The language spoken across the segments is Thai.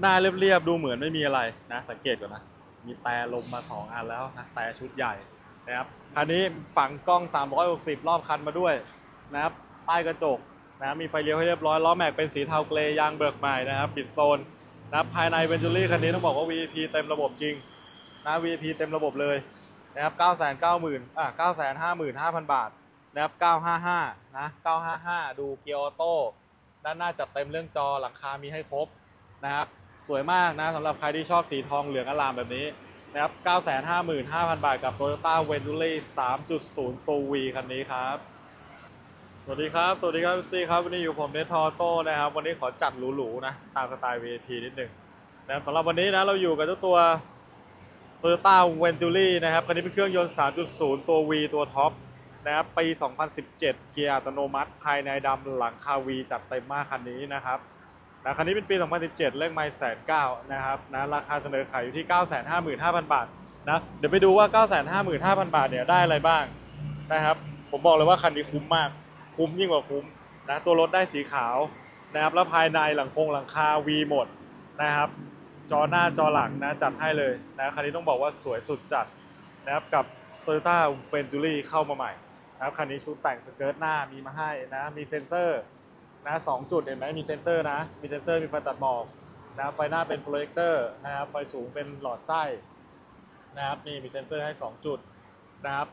หน้าเรียบๆดูเหมือนไม่มีอะไรนะ สังเกตก่อนนะ มีแต่ลมมาสองอันแล้วนะแต่ชุดใหญ่นะครับคันนี้ฝังกล้อง 360 รอบคันมาด้วยนะครับใต้กระจกนะมีไฟเลี้ยวให้เรียบร้อยล้อแม็กเป็นสีเทาเกรย์ยางเบิกใหม่นะครับบิดโตนนะครับภายในเวนจูรี่คันนี้ต้องบอกว่า VIP เต็มระบบจริงนะ VIP เต็มระบบเลยนะครับ990,000อะ955,500 บาทนะครับ 955 นะ 955 ดูเกียร์ออโต้ ด้านหน้าจัดเต็มเรื่องจอ หลังคามีให้ครบนะครับ สวยมากนะสำหรับใครที่ชอบสีทองเหลืองอลามแบบนี้นะครับ 955,000 บาทกับ Toyota v e n t u r y 3.0ตัว V คันนี้ครับ สวัสดีครับ สวัสดีครับซีครับ วันนี้อยู่ผมเนททอโต้นะครับ วันนี้ขอจัดหรูๆนะ ตามสไตล์ VIP นิดหนึ่งนะครับสำหรับวันนี้นะ เราอยู่กับเจ้าตัว Toyota v e n t u r y นะครับ คันนี้เป็นเครื่องยนต์ 3.0 ตัว V ตัวท็อปนะครับ ปี 2017 เกียร์อัตโนมัติ ภายในดำหลังคา V จัดเต็มมากคันนี้นะครับ นะคันนี้เป็นปี 2017 เลขไมล์แสนเก้านะครับนะราคาเสนอขายอยู่ที่ 955,000 บาทนะเดี๋ยวไปดูว่า 955,000 บาทเนี่ยได้อะไรบ้างนะครับผมบอกเลยว่าคันนี้คุ้มมาก คุ้มยิ่งกว่าคุ้มนะตัวรถได้สีขาวนะครับแล้วภายในหลังคงหลังคา V หมดนะครับจอหน้าจอหลังนะจัดให้เลยนะคันนี้ต้องบอกว่าสวยสุดจัดนะครับกับ Toyota v e n t u r y เข้ามาใหม่นะครับคันนี้ชุดแต่งสเกิร์ตหน้ามีมาให้นะมีเซ็นเซอร์ นะสองจุดเห็นไหมมีเซ็นเซอร์นะ มีเซ็นเซอร์มีไฟตัดหมอกนะไฟหน้าเป็นโปรเจคเตอร์นะครับไฟสูงเป็นหลอดไส้นะครับนี่มีเซ็นเซอร์ให้ 2 จุดนะครับ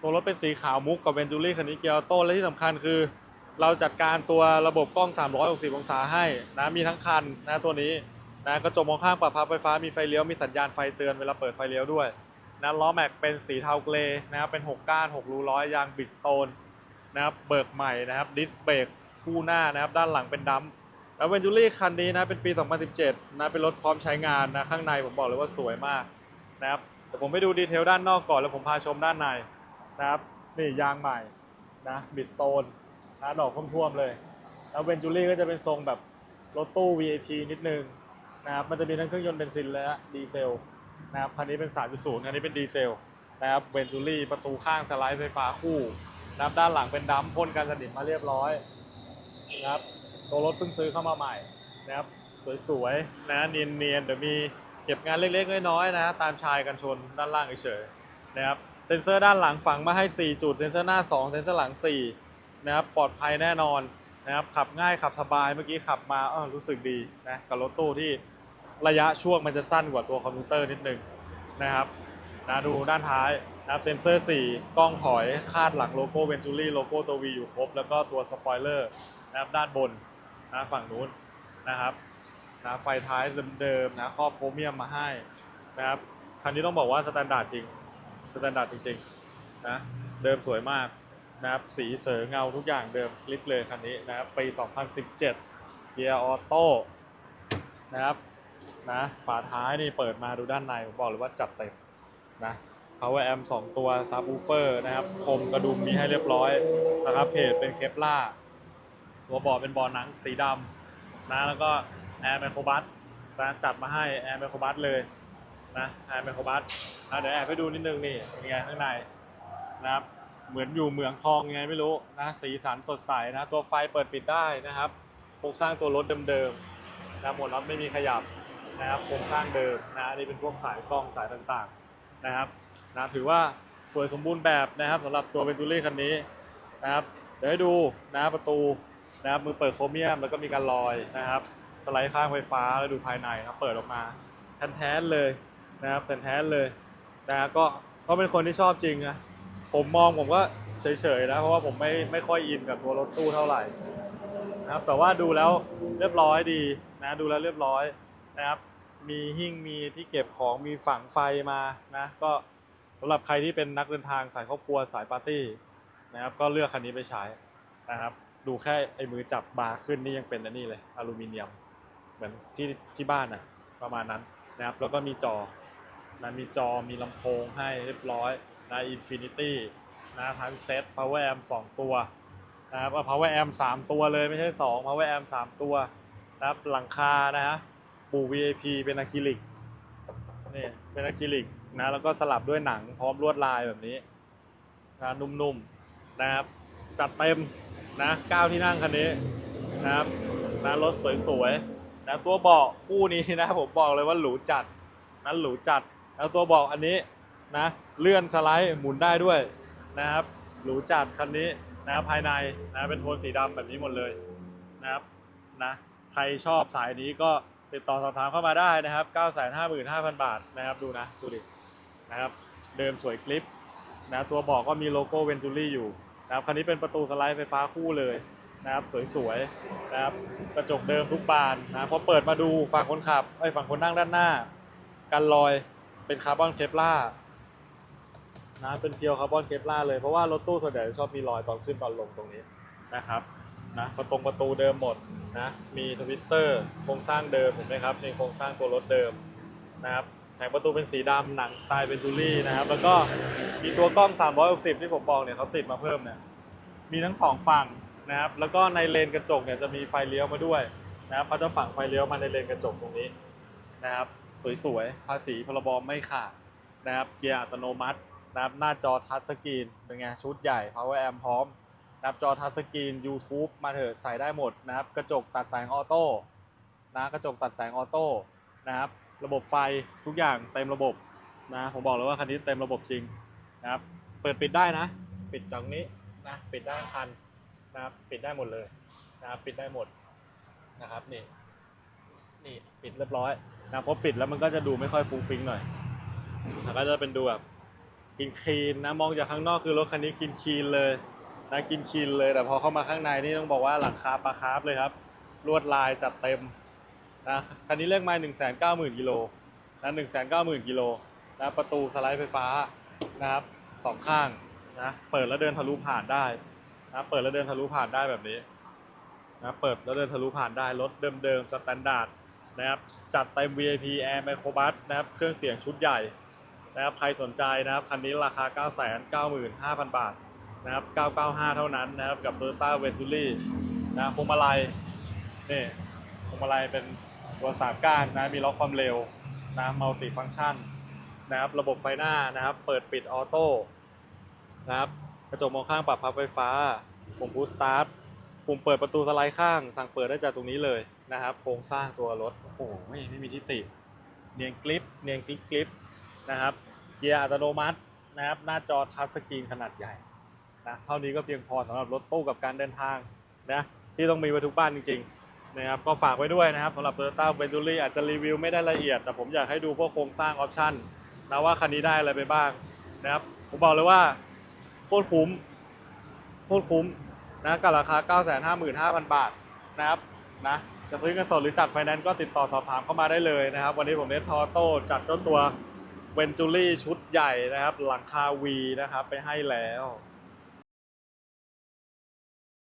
ตัวรถเป็นสีขาวมุกกับเวนจูรี่คันนี้เกียร์โต้และที่สำคัญคือ เราจัดการตัวระบบกล้อง 360 องศาให้นะมีทั้งคันนะตัวนี้นะกระจกมองข้างปรับพับไฟฟ้ามีไฟเลี้ยวมีสัญญาณไฟเตือนเวลาเปิดไฟเลี้ยวด้วยนะล้อแม็กเป็นสีเทาเกรย์นะครับเป็น 6 ก้าน 6 รูร้อยยางบิดสโตนนะครับเบิกใหม่นะครับดิสเบรก คู่หน้านะครับ ด้านหลังเป็นดัมแล้วเวนจูรี่คันนี้นะเป็นปี 2017 นะเป็นรถพร้อมใช้งานนะข้างในผมบอกเลยว่าสวยมากนะครับแต่ผมไปดูดีเทลด้านนอกก่อนแล้วผมพาชมด้านในนะครับนี่ยางใหม่นะบิสโตนนะดอกท่วมๆเลยแล้วเวนจูรี่ก็จะเป็นทรงแบบรถตู้ VIP นิดนึงนะครับมันจะมีทั้งเครื่องยนต์เบนซินและดีเซลนะครับคันนี้เป็น 3.0 คันนี้เป็นดีเซลนะครับเวนจูรี่ประตูข้างสไลด์ไฟฟ้าคู่นะครับด้านหลังเป็นดัมพ่นกันสนิมมาเรียบร้อย นะครับตัวรถเพิ่งซื้อเข้ามาใหม่นะครับสวยๆนะเนียนๆเดี๋ยวมีเก็บงานเล็กๆน้อยๆนะตามชายกันชนด้านล่างเฉยๆนะครับเซ็นเซอร์ด้านหลังฝังมาให้ 4 จุดเซ็นเซอร์หน้า 2 เซ็นเซอร์หลัง 4 นะครับปลอดภัยแน่นอนนะครับขับง่ายขับสบายเมื่อกี้ขับมาเออรู้สึกดีนะกับรถตู้ที่ระยะช่วงมันจะสั้นกว่าตัวคอมพิวเตอร์นิดนึงนะครับนะดูด้านท้ายนะครับเซ็นเซอร์ 4 กล้องถอยคาดหลังโลโก้เวนจูรี่โลโก้ตัว V อยู่ครบ แล้วก็ตัวสปอยเลอร์ นะครับด้านบนนะฝั่งนู้นนะครับนะไฟท้ายเดิมๆนะครอบโครเมียมมาให้นะครับคันนี้ต้องบอกว่าสแตนดาร์ดจริงสแตนดาร์ดจริงๆนะเดิมสวยมากนะครับสีเสอเงาทุกอย่างเดิมคลิปเลยคันนี้นะครับปี 2017เกียร์ออโต้นะครับนะฝาท้ายนี่เปิดมาดูด้านในผมบอกเลยว่าจัดเต็มนะ power amp 2ตัว subwoofer นะครับคมกระดุมมีให้เรียบร้อยนะครับเพจเป็นเคปล่า ตัวเบาะเป็นเบาะหนังสีดำนะแล้วก็แอร์ไมโครบัสนะจัดมาให้แอร์ไมโครบัสเลยนะแอร์ไมโครบัสนะเดี๋ยวแอบไปดูนิดนึงนี่เป็นไงข้างในนะครับเหมือนอยู่เหมืองทองไงไม่รู้นะสีสันสดใสนะตัวไฟเปิดปิดได้นะครับโครงสร้างตัวรถเดิมๆนะหมดน็อตไม่มีขยับนะครับโครงสร้างเดิมนะนนี่เป็นพวกสายกล้องสายต่างๆนะครับนะถือว่าสวยสมบูรณ์แบบนะครับสำหรับตัวเวนตูรี่คันนี้นะครับเดี๋ยวให้ดูนะประตู นะครับมือเปิดโครเมียมแล้วก็มีการลอยนะครับ สไลด์ข้างไฟฟ้าแล้วดูภายในครับเปิดออกมาแท้ๆเลยนะครับแท้ๆเลยนะก็ก็เป็นคนที่ชอบจริงนะผมมองผมก็เฉยๆนะเพราะว่าผมไม่ไม่ค่อยอินกับตัวรถตู้เท่าไหร่นะครับแต่ว่าดูแล้วเรียบร้อยดีนะดูแล้วเรียบร้อยนะครับ มีหิ้งมีที่เก็บของมีฝังไฟมานะก็สำหรับใครที่เป็นนักเดินทางสายครอบครัวสายปาร์ตี้นะครับก็เลือกคันนี้ไปใช้นะครับ ดูแค่ไอ้มือจับบาร์ขึ้นนี่ยังเป็นอันนี้เลยอลูมิเนียม เหมือนที่ที่บ้านน่ะประมาณนั้นนะครับ แล้วก็มีจอนะมีจอมีลำโพงให้เรียบร้อยนะอินฟินิตี้นะทั้งเซต power amp 2ตัวนะครับเอา power amp 3ตัวเลยไม่ใช่2 power amp 3ตัวนะครับหลังคานะฮะปู VIP เป็นอะคริลิกนี่เป็นอะคริลิกนะแล้วก็สลับด้วยหนังพร้อมลวดลายแบบนี้นะนุ่มๆนะครับจัดเต็ม นะก้าที่นั่งคันนี้นะครับนะรถสวยๆนะตัวเบาะคู่นี้นะผมบอกเลยว่าหรูจัดนั้นหรูจัดแล้วตัวเบาะอันนี้นะเลื่อนสไลด์หมุนได้ด้วยนะครับหรูจัดคันนี้นะภายในนะเป็นโทนสีดำแบบนี้หมดเลยนะครับนะใครชอบสายนี้ก็ติดต่อสอบถามเข้ามาได้นะครับ 955,000 บาทนะครับดูนะดูดินะครับเดิมสวยกลิปนะตัวเบอกก็มีโลโก้เวนจูรี่อยู่ นะครับคันนี้เป็นประตูสไลด์ไฟฟ้าคู่เลยนะครับสวยๆนะครับกระจกเดิมทุกบานนะพอเปิดมาดูฝั่งคนขับไอ้ฝั่งคนนั่งด้านหน้ากันรอยเป็นคาร์บอนเคปลาร์นะเป็นเพียวคาร์บอนเคปลาร์เลยเพราะว่ารถตู้ส่วนใหญ่ชอบมีรอยตอนขึ้นตอนลงตรงนี้นะครับนะประตงประตูเดิมหมดนะมีทวิตเตอร์โครงสร้างเดิมเห็นไหมครับในโครงสร้างตัวรถเดิมนะครับ งประตูเป็นสีดำหนังสไตล์เบนจูรี่นะครับ แล้วก็มีตัวกล้อง 360 ที่ผมบอกเนี่ยเขาติดมาเพิ่มเนี่ยมีทั้งสองฝั่งนะครับ แล้วก็ในเลนกระจกเนี่ยจะมีไฟเลี้ยวมาด้วยนะครับเขาจะฝังไฟเลี้ยวมาในเลนกระจกตรงนี้นะครับ สวยๆ ภาษีพรบไม่ขาดนะครับ เกียร์อัตโนมัตินะครับหน้าจอทัชสกรีนเป็นไงชุดใหญ่ power amp พร้อมนะครับจอทัชสกรีน YouTube มาเถอะใส่ได้หมดนะครับ กระจกตัดแสงออโต้นะกระจกตัดแสงออโต้นะครับ ระบบไฟทุกอย่างเต็มระบบนะผมบอกเลยว่าคันนี้เต็มระบบจริงนะครับ เปิดปิดได้นะ ปิดจากตรงนี้นะปิดได้คันนะครับปิดได้หมดเลยนะครับปิดได้หมดนะครับนี่นี่ปิดเรียบร้อยนะเพราะปิดแล้วมันก็จะดูไม่ค่อยฟุ้งฟิ้งหน่อยแล้วก็จะเป็นดูแบบกินคีนนะมองจากข้างนอกคือรถคันนี้กินคีนเลยนะกินคีนเลยแต่พอเข้ามาข้างในนี่ต้องบอกว่าหลังคาปลาคาร์ฟเลยครับลวดลายจัดเต็ม นะคันนี้เลขไม้หนึ่งแสนเก้าหมื่นกิโลนะหนึ่งแสนเก้าหมื่นกิโลนะประตูสไลด์ไฟฟ้านะครับสองข้างนะเปิดแล้วเดินทะลุผ่านได้นะเปิดแล้วเดินทะลุผ่านได้แบบนี้นะเปิดแล้วเดินทะลุผ่านได้รถเดิมๆสแตนดาร์ดนะครับจัดเต็ม VIP Air Microbus นะครับเครื่องเสียงชุดใหญ่นะครับใครสนใจนะครับคันนี้ราคา 995,000 บาทนะครับ 995 เท่านั้นนะครับกับ Toyota Venturi นะพวงมาลัยนี่พวงมาลัยเป็น ตัวสามก้านนะมีล็อกความเร็วนะมัลติฟัง c t ชันนะครับระบบไฟหน้านะครับ เปิดปิดออโต้นะครับกระจกมองข้างปรับพับไฟฟ้าปุ่มพุชสตาร์ทปุ่มเปิดประตูสไลด์ข้าง สั่งเปิดได้จากตรงนี้เลยนะครับโครงสร้างตัวรถโอ้โหไม่มีที่ติ เนียนกริปเนียนกริปกริปนะครับเกียร์อัตโนมัตินะครับหน้าจอทัชสกรีนขนาดใหญ่นะเท่านี้ก็เพียงพอสำหรับรถตู้กับการเดินทางนะที่ต้องมีไว้ทุกบ้านจริงๆ นะครับก็ฝากไว้ด้วยนะครับสำหรับ Toyota Venturi อาจจะรีวิวไม่ได้ละเอียด แต่ผมอยากให้ดูพวกโครงสร้างออปชั่นนะว่าคันนี้ได้อะไรไปบ้างนะครับผมบอกเลยว่าโคตรคุ้มโคตรคุ้มนะกับราคา 955,000 บาทนะครับนะจะซื้อเงินสดหรือจัดไฟแนนซ์ก็ติดต่อสอบถามเข้ามาได้เลยนะครับ วันนี้ผมเนททอโต้จัดเจ้าตัวเวนจูรี่ชุดใหญ่นะครับ หลังคาวีนะครับไปให้แล้ว